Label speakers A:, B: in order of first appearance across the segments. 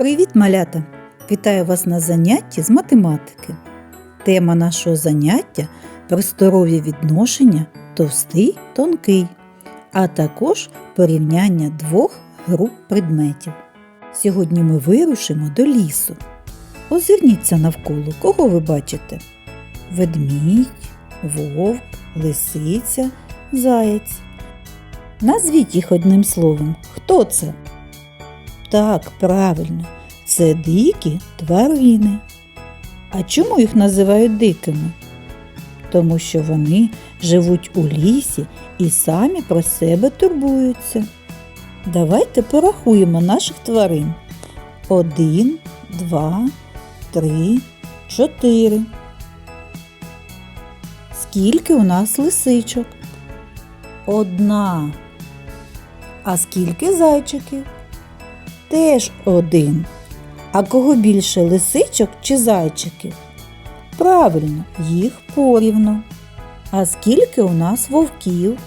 A: Привіт, малята! Вітаю вас на занятті з математики. Тема нашого заняття просторові відношення товстий тонкий, а також порівняння двох груп предметів. Сьогодні ми вирушимо до лісу. Озирніться навколо, кого ви бачите? Ведмідь, вовк, лисиця, заєць. Назвіть їх одним словом. Хто це? Так, правильно, це дикі тварини. А чому їх називають дикими? Тому що вони живуть у лісі і самі про себе турбуються. Давайте порахуємо наших тварин. Один, два, три, чотири. Скільки у нас лисичок? Одна. А скільки зайчиків? Теж один. А кого більше лисичок чи зайчиків? Правильно, їх порівну. А скільки у нас вовків?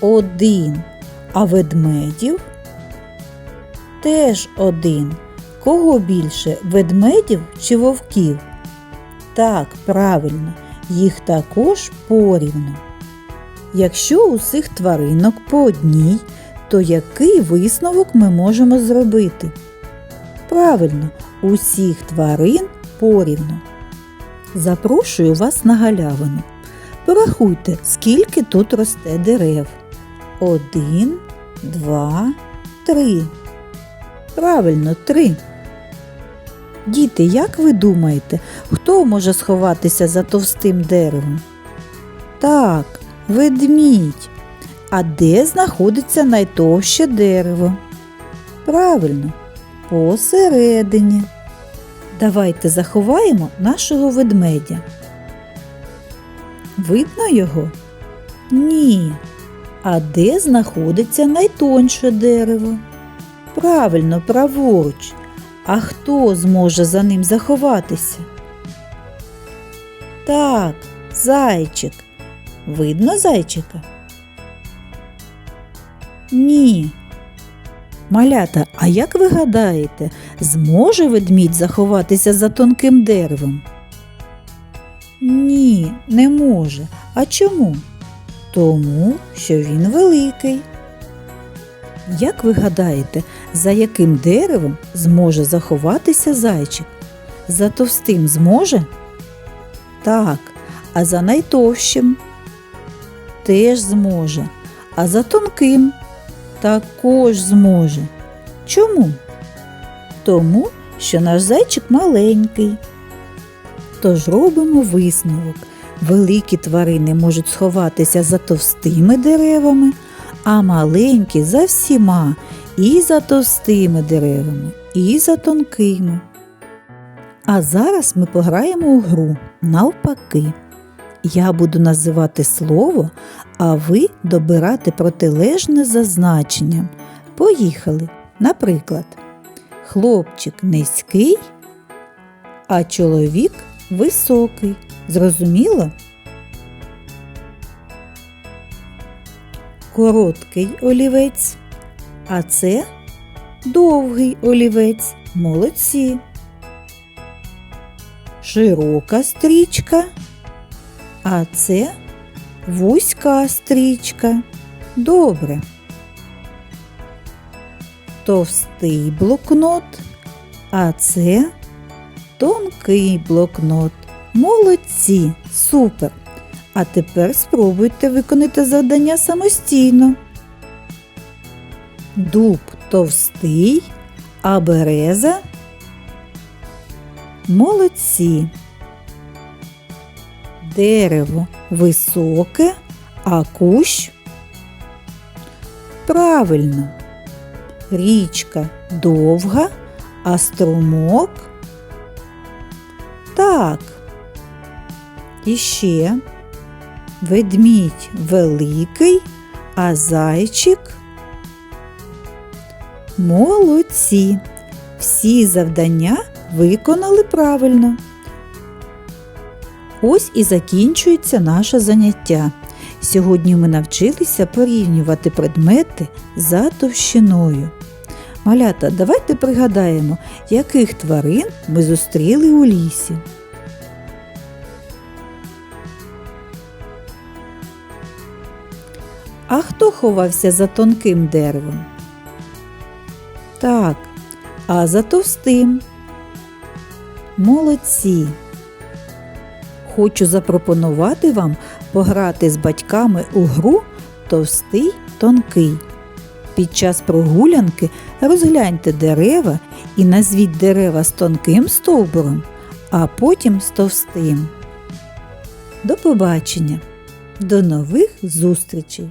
A: Один. А ведмедів? Теж один. Кого більше ведмедів чи вовків? Так, правильно, їх також порівну. Якщо у цих тваринок по одній, то який висновок ми можемо зробити? Правильно, усіх тварин порівну. Запрошую вас на галявину. Порахуйте, скільки тут росте дерев. Один, два, три. Правильно, три. Діти, як ви думаєте, хто може сховатися за товстим деревом? Так, ведмідь. А де знаходиться найтовще дерево? Правильно, посередині. Давайте заховаємо нашого ведмедя. Видно його? Ні. А де знаходиться найтонше дерево? Правильно, праворуч. А хто зможе за ним заховатися? Так, зайчик. Видно зайчика? Ні. Малята, а як ви гадаєте, зможе ведмідь заховатися за тонким деревом? Ні, не може. А чому? Тому, що він великий. Як ви гадаєте, за яким деревом зможе заховатися зайчик? За товстим зможе? Так, а за найтовщим теж зможе, а за тонким також зможе. Чому? Тому, що наш зайчик маленький. Тож робимо висновок. Великі тварини можуть сховатися за товстими деревами, а маленькі за всіма і за товстими деревами, і за тонкими. А зараз ми пограємо у гру навпаки. Я буду називати слово, а ви добирати протилежне за значенням. Поїхали. Наприклад, хлопчик низький, а чоловік високий. Зрозуміло? Короткий олівець, а це довгий олівець. Молодці. Широка стрічка, а це вузька стрічка. Добре. Товстий блокнот, а це тонкий блокнот. Молодці, супер! А тепер спробуйте виконати завдання самостійно. Дуб товстий, а береза. Молодці. Дерево високе, а кущ. Правильно. Річка довга, а струмок. Так. І ще ведмідь великий, а зайчик. Молодці. Всі завдання виконали правильно. Ось і закінчується наше заняття. Сьогодні ми навчилися порівнювати предмети за товщиною. Малята, давайте пригадаємо, яких тварин ми зустріли у лісі. А хто ховався за тонким деревом? Так, а за товстим. Молодці. Хочу запропонувати вам пограти з батьками у гру Товстий тонкий. Під час прогулянки розгляньте дерева і назвіть дерева з тонким стовбуром, а потім з товстим. До побачення! До нових зустрічей!